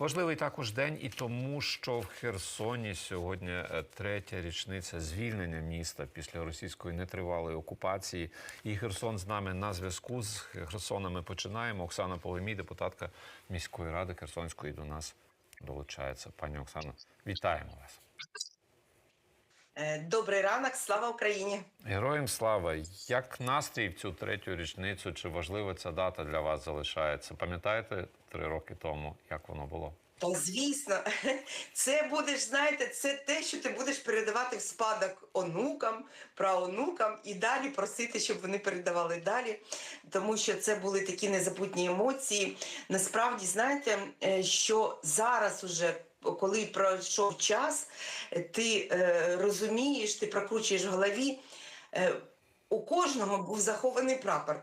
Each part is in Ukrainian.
Важливий також день і тому, що в Херсоні сьогодні е, третя річниця звільнення міста після російської нетривалої окупації. І Херсон з нами на зв'язку. З Херсона ми починаємо. Оксана Полемій, депутатка міської ради Херсонської, до нас долучається. Пані Оксано, вітаємо вас. Е, Добрий ранок, слава Україні! Героям слава! Як настрій в цю третю річницю? Чи важлива ця дата для вас залишається? Пам'ятаєте три роки тому, як воно було? Та звісно, це будеш, знаєте, це те, що ти будеш передавати в спадок онукам, праонукам і далі просити, щоб вони передавали далі. Тому що це були такі незабутні емоції. Насправді, знаєте, е, що зараз уже. Коли пройшов час, ти е, розумієш, ти прокручуєш в голові, е, у кожного був захований прапор.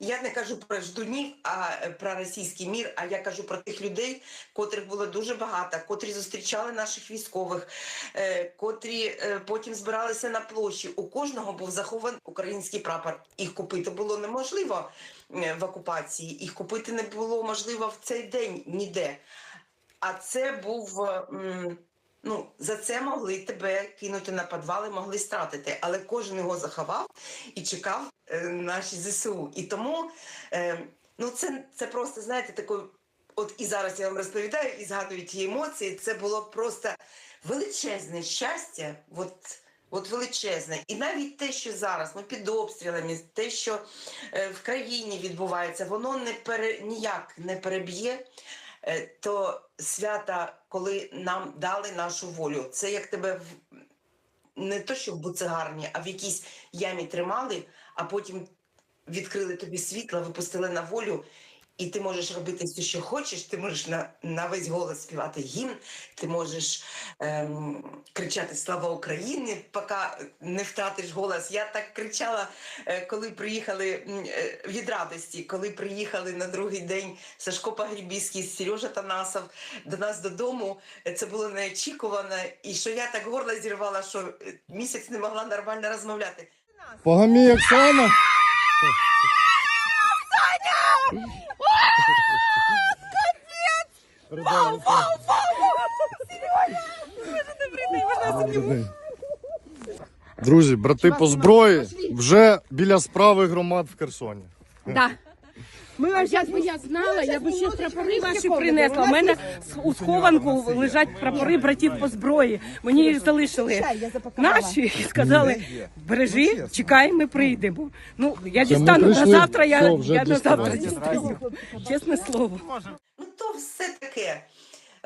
Я не кажу про ждунів, а е, про російський мір. А я кажу про тих людей, котрих було дуже багато, котрі зустрічали наших військових, е, котрі е, потім збиралися на площі. У кожного був захований український прапор. Їх купити було неможливо в окупації. Їх купити не було можливо в цей день ніде. А це був. м, Ну, за це могли тебе кинути на підвали, могли стратити, але кожен його заховав і чекав е, наші ЗСУ. І тому е, ну це, це просто, знаєте, такий, от і зараз я вам розповідаю і згадую ті емоції. Це було просто величезне щастя. От, От величезне. І навіть те, що зараз ми під обстрілами, те, що е, в країні відбувається, воно не пере, ніяк не переб'є то свята, коли нам дали нашу волю. Це як тебе в не то, що в буцегарні, а в якійсь ямі тримали, а потім відкрили тобі світло, випустили на волю. І ти можеш робити все, що хочеш. Ти можеш на, на весь голос співати гімн, ти можеш ем, кричати Слава Україні, поки не втратиш голос. Я так кричала, е, коли приїхали е, від радості, коли приїхали на другий день Сашко Погрібіський, Сережа Танасов до нас додому. Це було неочікувано. І що я так горло зірвала, що е, місяць не могла нормально розмовляти. Погамій Оксана. Саня! Друзі, брати по зброї вже біля справи громад в Херсоні. Да. Ми а якби я знала, я б ще прапори ваші принесла. У мене у схованку лежать прапори братів по зброї. Мені їх залишили наші і сказали, бережи, чекай, ми прийдемо. Ну я дістану на завтра. Я, я на завтра дістаю. Чесне слово. Ну то все таке.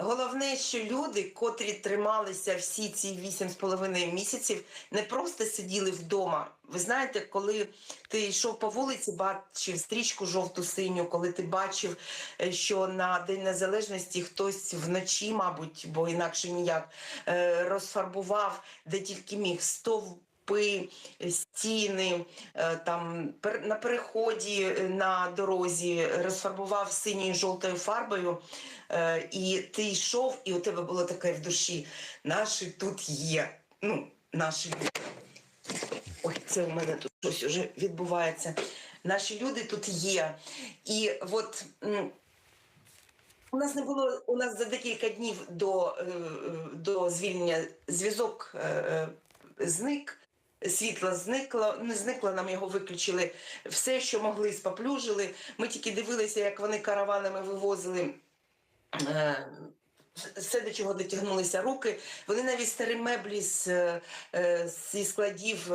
Головне, що люди, котрі трималися всі ці вісім з половиною місяців, не просто сиділи вдома. Ви знаєте, коли ти йшов по вулиці, бачив стрічку жовту синю, коли ти бачив, е, що на День Незалежності хтось вночі, мабуть, бо інакше ніяк, е, розфарбував де тільки міг стовпи, стіни, е, там на переході е, на дорозі розфарбував синьою жовтою фарбою. Е, і ти йшов, і у тебе було таке в душі. Наші тут є. Ну, наші люди. Ой, це у мене тут щось вже відбувається. Наші люди тут є. І от у нас не було у нас за декілька днів до, е, е, до звільнення зв'язок е, е, зник. Світло зникло, не зникло, нам його виключили. Все, що могли, споплюжили. Ми тільки дивилися, як вони караванами вивозили е, все, до чого дотягнулися руки. Вони навіть старі меблі з, е, е, зі складів,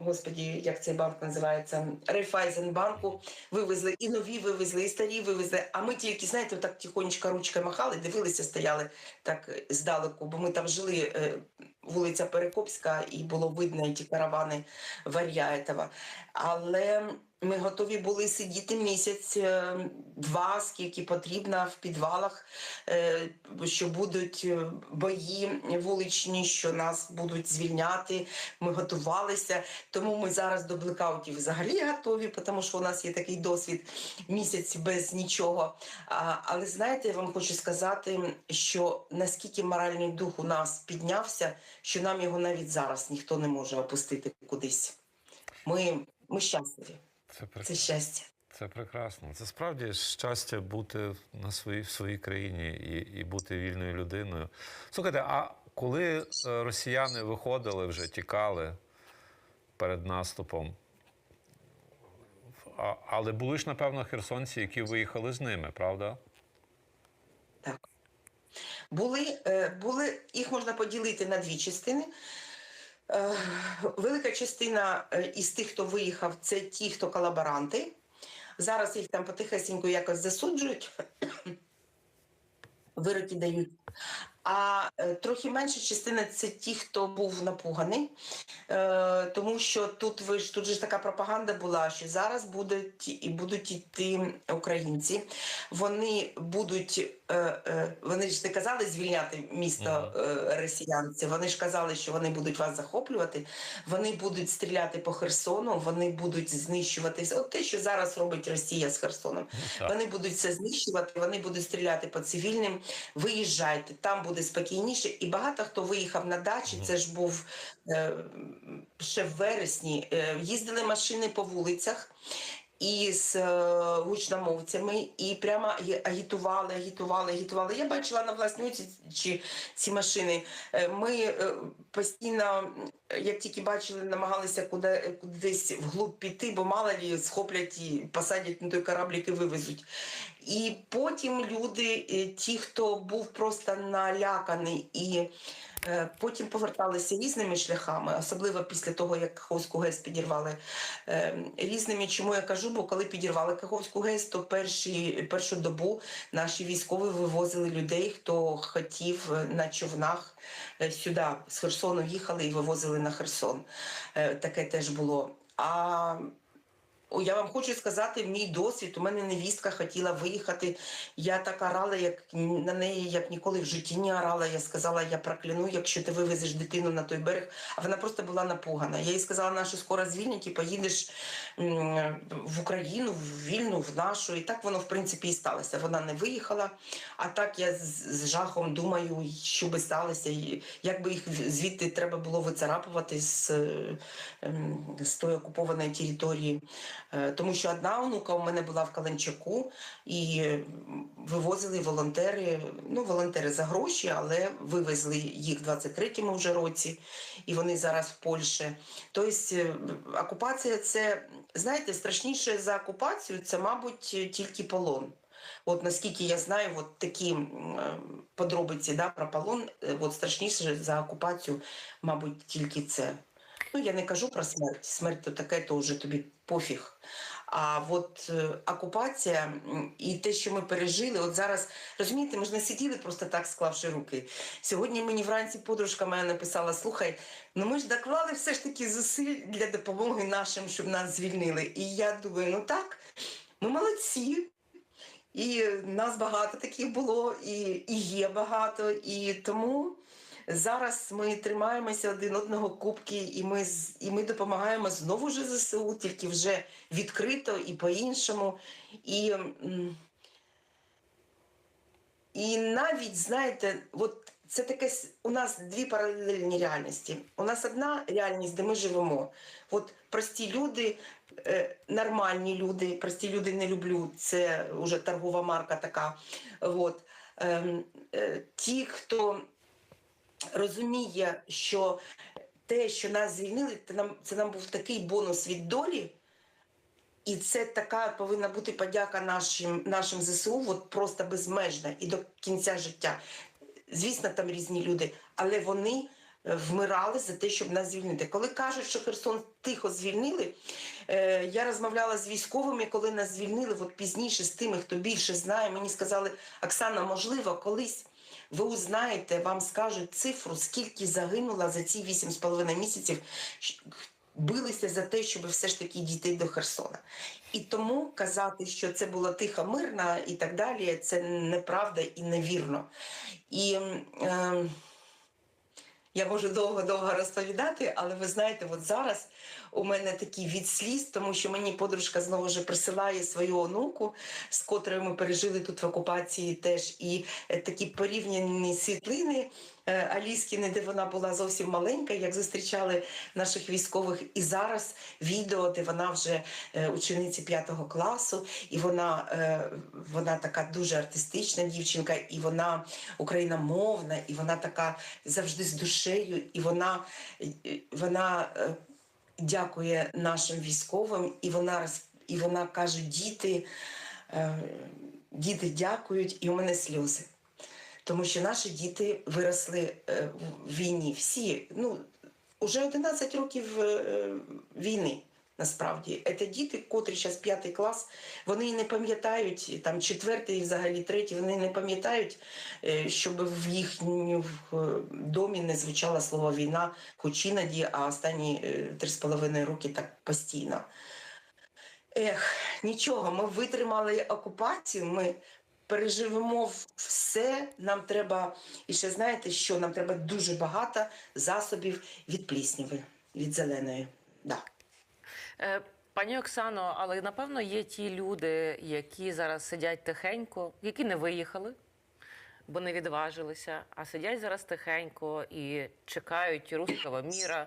господі, як цей банк називається, Райфайзенбанку вивезли, і нові вивезли, і старі вивезли. А ми тільки, знаєте, так тихонечко ручкою махали, дивилися, стояли так здалеку, бо ми там жили. Вулиця Перекопська, і було видно ті каравани Вар'яєтова. Але ми готові були сидіти місяць, е, два, скільки потрібно в підвалах, е, що будуть е, бої вуличні, що нас будуть звільняти. Ми готувалися. Тому ми зараз до блекаутів взагалі готові, тому що у нас є такий досвід місяць без нічого. Але знаєте, я вам хочу сказати, що наскільки моральний дух у нас піднявся, що нам його навіть зараз ніхто не може опустити кудись. Ми, ми щасливі. Це Це щастя. Це прекрасно. Це справді щастя бути на своїй, в своїй країні і, і бути вільною людиною. Слухайте, а коли е, росіяни виходили вже, тікали перед наступом, а, але були ж, напевно, херсонці, які виїхали з ними, правда? Так. Були, е, були, їх можна поділити на дві частини. Е, Велика частина е, із тих, хто виїхав, це ті, хто колаборанти. Зараз їх там потихесенько якось засуджують, вироки дають. А е, трохи менша частина це ті, хто був напуганий, е, тому що тут ви ж тут же ж така пропаганда була, що зараз будуть і будуть йти українці. Вони будуть, е, вони ж не казали звільняти місто росіянці. Вони ж казали, що вони будуть вас захоплювати. Вони будуть стріляти по Херсону, вони будуть знищувати все. От те, що зараз робить Росія з Херсоном. Вони будуть все знищувати, вони будуть стріляти по цивільним. Виїжджайте, там буде спокійніше. І багато хто виїхав на дачі. Це ж був е, ще в вересні. Е, їздили машини по вулицях. І з е, гучномовцями, і прямо агітували, агітували, агітували. Я бачила на власні очі ці, ці машини. Ми постійно, як тільки бачили, намагалися куди, кудись вглуб піти, бо мало лі схоплять і посадять на той кораблік і вивезуть. І потім люди, е, ті, хто був просто наляканий і е, потім поверталися різними шляхами, особливо після того, як Каховську ГЕС підірвали е, різними. Чому я кажу? Бо коли підірвали Каховську ГЕС, то перші, першу добу наші військові вивозили людей, хто хотів на човнах сюди, з Херсону їхали і вивозили на Херсон. Таке теж було. А Я вам хочу сказати, мій досвід. У мене невістка хотіла виїхати. Я так орала, як на неї, як ніколи в житті не орала. Я сказала, я прокляну, якщо ти вивезеш дитину на той берег. А вона просто була напугана. Я їй сказала, нашу скоро звільнять і поїдеш в Україну, в вільну, в нашу. І так воно в принципі і сталося. Вона не виїхала. А так я з, жахом думаю, що би сталося, і як би їх звідти треба було вицарапувати з, ем, з тої окупованої території. Е, Тому що одна онука у мене була в Каленчаку і вивозили волонтери, ну волонтери за гроші, але вивезли їх в 23-му вже році, і вони зараз в Польщі. Тобто е, окупація це, знаєте, страшніше за окупацію, це, мабуть, тільки полон. От наскільки я знаю, от такі е, подробиці да, про полон, от страшніше за окупацію, мабуть, тільки це. Ну, я не кажу про смерть. Смерть то таке, то вже тобі пофіг. А от е, окупація і те, що ми пережили, от зараз розумієте, ми ж не сиділи просто так, склавши руки. Сьогодні мені вранці подружка моя написала: слухай, ну ми ж доклали все ж таки зусиль для допомоги нашим, щоб нас звільнили. І я думаю, ну так, ми молодці. І нас багато таких було, і, і є багато. І тому зараз ми тримаємося один одного кубки, і ми, і ми допомагаємо знову ж ЗСУ, тільки вже відкрито і по-іншому. І, і навіть, знаєте, от це таке у нас дві паралельні реальності. У нас одна реальність, де ми живемо. От прості люди, е, нормальні люди, прості люди не люблю. Це вже торгова марка така. От. Ем, е, ті, хто розуміє, що те, що нас звільнили, це нам, це нам був такий бонус від долі. І це така повинна бути подяка нашим, нашим ЗСУ, от просто безмежна і до кінця життя. Звісно, там різні люди, але вони е, вмирали за те, щоб нас звільнити. Коли кажуть, що Херсон тихо звільнили, е, я розмовляла з військовими, коли нас звільнили, от пізніше з тими, хто більше знає, мені сказали, Оксана, можливо, колись ви узнаєте, вам скажуть цифру, скільки загинуло за ці 8,5 місяців. Билися за те, щоб все ж таки дійти до Херсона. І тому казати, що це було тихо, мирно і так далі, це неправда і невірно. І е, я можу довго-довго розповідати, але ви знаєте, от зараз у мене такий від сліз, тому що мені подружка знову ж присилає свою онуку, з котрою ми пережили тут в окупації теж. І е, такі порівняні світлини е, Аліскіни, де вона була зовсім маленька, як зустрічали наших військових. І зараз відео, де вона вже е, учениця п'ятого класу, і вона, вона така дуже артистична дівчинка, і вона україномовна, і вона така завжди з душею, і вона, вона дякує нашим військовим, і вона і вона каже: діти, е, діти дякують, і у мене сльози. Тому що наші діти виросли е, в війні. Всі, ну, уже 11 років е, війни. Насправді, це діти, котрі зараз п'ятий клас, вони не пам'ятають, там четвертий, взагалі третій, вони не пам'ятають, е, щоб в їхньому е, домі не звучало слово війна, хоч іноді, а останні е, три з половиною роки так постійно. Ех, нічого, ми витримали окупацію, ми переживемо все. Нам треба, і ще знаєте, що нам треба дуже багато засобів від плісняви, від зеленої. Да. Е, Пані Оксано, але напевно є ті люди, які зараз сидять тихенько, які не виїхали, бо не відважилися, а сидять зараз тихенько і чекають русского міра,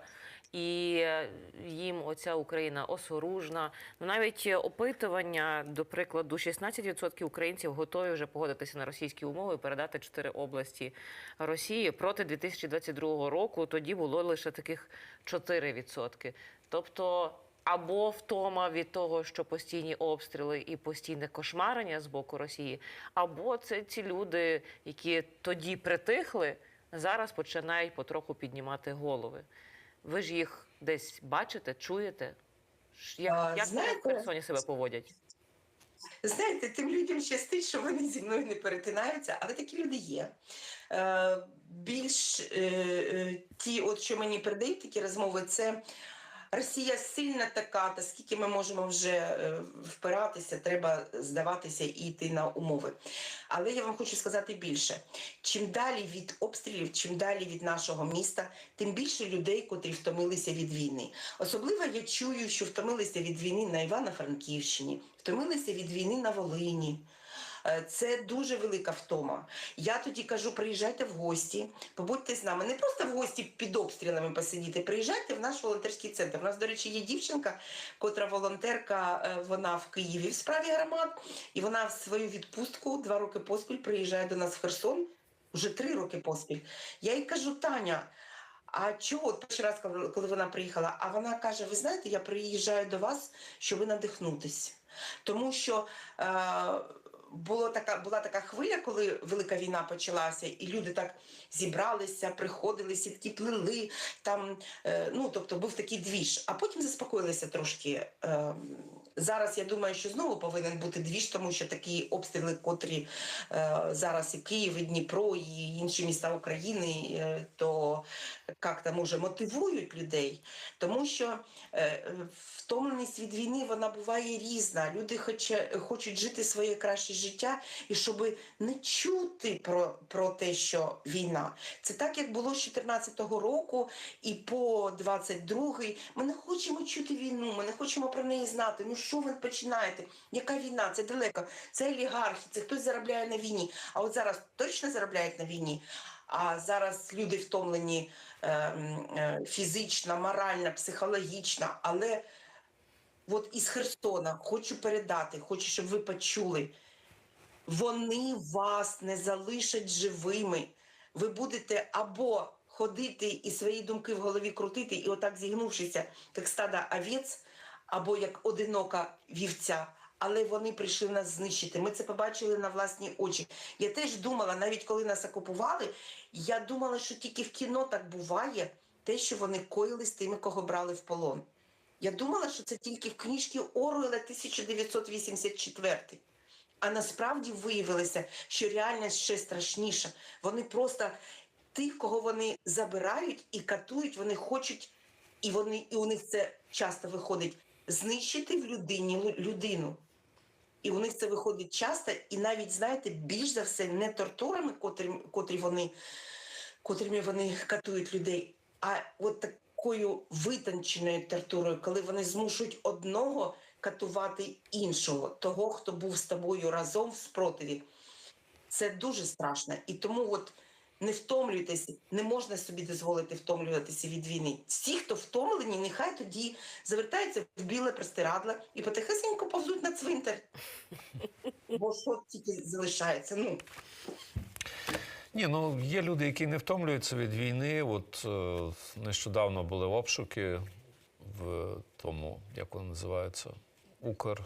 і е, їм оця Україна осоружна. Ну навіть опитування, до прикладу, 16% українців готові вже погодитися на російські умови і передати чотири області Росії проти 2022 року. Тоді було лише таких 4%. Тобто або втома від того, що постійні обстріли і постійне кошмарення з боку Росії, або це ці люди, які тоді притихли, зараз починають потроху піднімати голови. Ви ж їх десь бачите, чуєте? Як, А, як вони в Херсоні себе поводять? Знаєте, тим людям щастить, що вони зі мною не перетинаються, але такі люди є. Е, більш е, е, ті, от що мені передають такі розмови, це Росія сильна така, та скільки ми можемо вже е, впиратися, треба здаватися і йти на умови. Але я вам хочу сказати більше: чим далі від обстрілів, чим далі від нашого міста, тим більше людей, котрі втомилися від війни. Особливо я чую, що втомилися від війни на Івано-Франківщині, втомилися від війни на Волині. Е, Це дуже велика втома. Я тоді кажу, приїжджайте в гості, побудьте з нами. Не просто в гості під обстрілами посидіти. Приїжджайте в наш волонтерський центр. У нас, до речі, є дівчинка, котра волонтерка, е, вона в Києві в справі громад, і вона в свою відпустку два роки поспіль приїжджає до нас в Херсон. Вже три роки поспіль. Я їй кажу, Таня. А чого от перший раз, коли вона приїхала? А вона каже: Ви знаєте, я приїжджаю до вас, щоб надихнутись. Тому що е, було така, була така хвиля, коли велика війна почалася, і люди так зібралися, приходили, сітки плели. Там, е, ну, тобто був такий двіж, а потім заспокоїлися трошки. Е, зараз я думаю, що знову повинен бути двіж, тому що такі обстріли, котрі е, зараз і Київ, і Дніпро, і інші міста України, е, то як там може мотивують людей, тому що е, втомленість від війни вона буває різна. Люди хоче, хочуть жити своє краще життя, і щоб не чути про, про те, що війна. Це так, як було з 14-го року і по 22-й. Ми не хочемо чути війну, ми не хочемо про неї знати. Ну що ви починаєте? Яка війна? Це далеко. Це олігархи, це хтось заробляє на війні. А от зараз точно заробляють на війні. А зараз люди втомлені е, е, фізично, морально, психологічно, але от із Херсона хочу передати, хочу, щоб ви почули. Вони вас не залишать живими. Ви будете або ходити і свої думки в голові крутити, і отак зігнувшися, як стада овець, або як одинока вівця. Але вони прийшли нас знищити. Ми це побачили на власні очі. Я теж думала, навіть коли нас окупували, я думала, що тільки в кіно так буває, те, що вони коїли з тими, кого брали в полон. Я думала, що це тільки в книжці Оруела 1984. А насправді виявилося, що реальність ще страшніша. Вони просто тих, кого вони забирають і катують, вони хочуть, і вони і у них це часто виходить знищити в людині людину. І у них це виходить часто, і навіть, знаєте, більш за все не тортурами, котрі, котрі вони, котрими вони катують людей, а от такою витонченою тортурою, коли вони змушують одного катувати іншого, того, хто був з тобою разом в спротиві. Це дуже страшно. І тому от не втомлюйтесь, не можна собі дозволити втомлюватися від війни. Всі, хто втомлені, нехай тоді завертаються в біле простирадло і потихесенько повзуть на цвинтар. Бо що тільки залишається? Ну, Ні, ну є люди, які не втомлюються від війни. От е, нещодавно були обшуки в тому, як воно називається, Укр.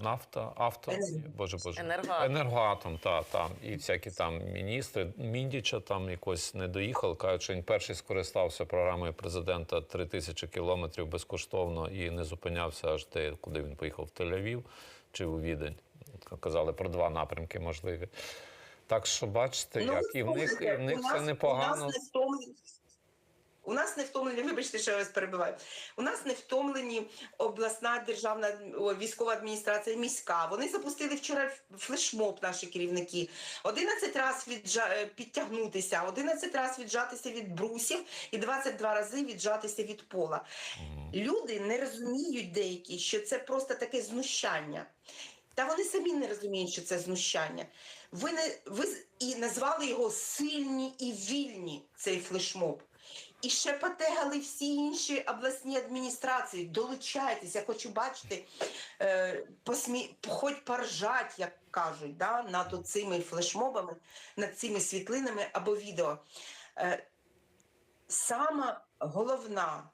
Нафта, авто, боже боже, Енергоатом. енергоатом, та там і всякі там міністри. Міндіча там якось не доїхав. кажуть, що він перший скористався програмою президента 3 тисячі кілометрів безкоштовно і не зупинявся аж те, куди він поїхав в Тель-Авів чи у Відень. Казали про два напрямки можливі. Так що бачите, Ну, як і в них, і в них у все непогано. У нас не. У нас не втомлені, вибачте, що я вас перебиваю. У нас не втомлені обласна державна військова адміністрація, міська. Вони запустили вчора флешмоб, наші керівники. 11 разів віджа... е, підтягнутися, 11 разів віджатися від брусів і 22 рази віджатися від пола. Люди не розуміють деякі, що це просто таке знущання. Та вони самі не розуміють, що це знущання. Ви не ви і назвали його сильні і вільні цей флешмоб. І ще потегали всі інші обласні адміністрації. Долучайтесь, я хочу бачити, е, посмі... хоч поржать, як кажуть, да, над цими флешмобами, над цими світлинами або відео. Е, сама головна,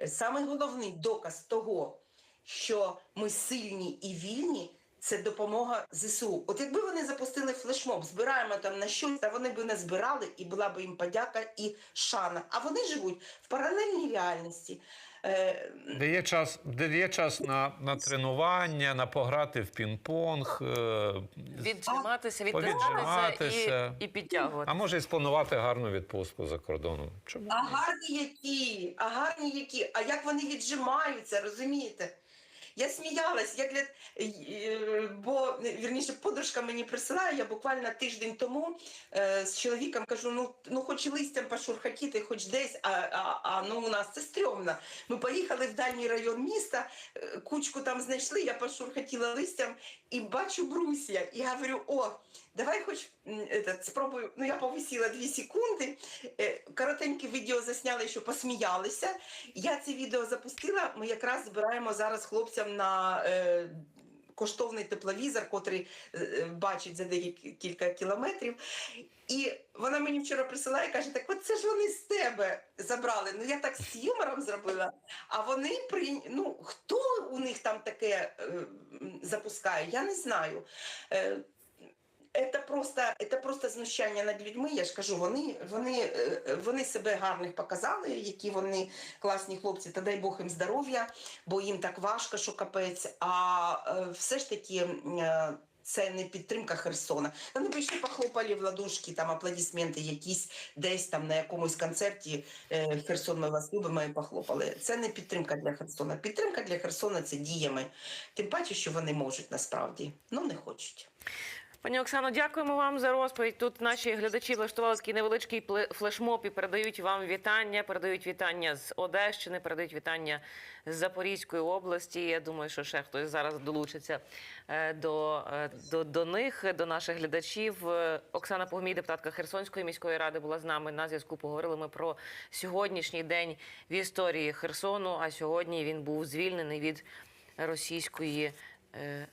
е, самий головний доказ того, що ми сильні і вільні. Це допомога ЗСУ. От якби вони запустили флешмоб, збираємо там на щось, та вони б не збирали, і була б їм подяка і шана. А вони живуть в паралельній реальності. Е, Де є час, де є час на, на тренування, на пограти в пінг-понг, е, Віджиматися, Повіджиматися. і, і підтягувати. а може і спланувати гарну відпустку за кордоном. Чому? А гарні які, а гарні які, а як вони віджимаються, розумієте? Я сміялась, як для... е, бо вірніше, подружка мені присилає, я буквально тиждень тому е, з чоловіком кажу: ну, ну хоч листям пошурхатіти, хоч десь, а, а, а ну у нас це стрьомно. Ми поїхали в дальній район міста, е, кучку там знайшли, я пошурхатіла листям і бачу брусья. І говорю: о, давай хоч этот, спробую. Ну я повисіла дві секунди. Е, Коротеньке відео засняли, що посміялися. Я це відео запустила. Ми якраз збираємо зараз хлопцям на е, коштовний тепловізор, котрий е, е, бачить за декілька кілометрів. І вона мені вчора присилає і каже: так от це ж вони з тебе забрали. Ну я так з юмором зробила. А вони при ну хто у них там таке е, запускає, я не знаю. Е, це просто, це просто знущання над людьми. Я ж кажу, вони, вони, е, вони себе гарних показали, які вони класні хлопці, та дай Бог їм здоров'я, бо їм так важко, що капець. А е, все ж таки. е, Це не підтримка Херсона. Вони прийшли, похлопали в ладошки, там аплодисменти якісь десь там на якомусь концерті Херсон ми вас любимо і похлопали. Це не підтримка для Херсона. Підтримка для Херсона це діями. Тим паче, що вони можуть насправді, ну не хочуть. Пані Оксано, дякуємо вам за розповідь. Тут наші глядачі влаштували такий невеличкий флешмоб і передають вам вітання. Передають вітання з Одещини, передають вітання з Запорізької області. Я думаю, що ще хтось зараз долучиться е, до, е, до, до них, до наших глядачів. Е, Оксана Погмій, депутатка Херсонської міської ради, була з нами на зв'язку. Поговорили ми про сьогоднішній день в історії Херсону. А сьогодні він був звільнений від російської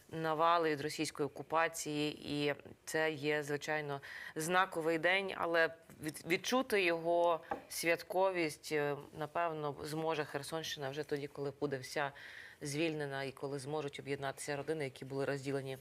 навали від російської окупації, і це є звичайно знаковий день, але відчути його святковість е, напевно зможе Херсонщина вже тоді, коли буде вся звільнена, і коли зможуть об'єднатися родини, які були розділені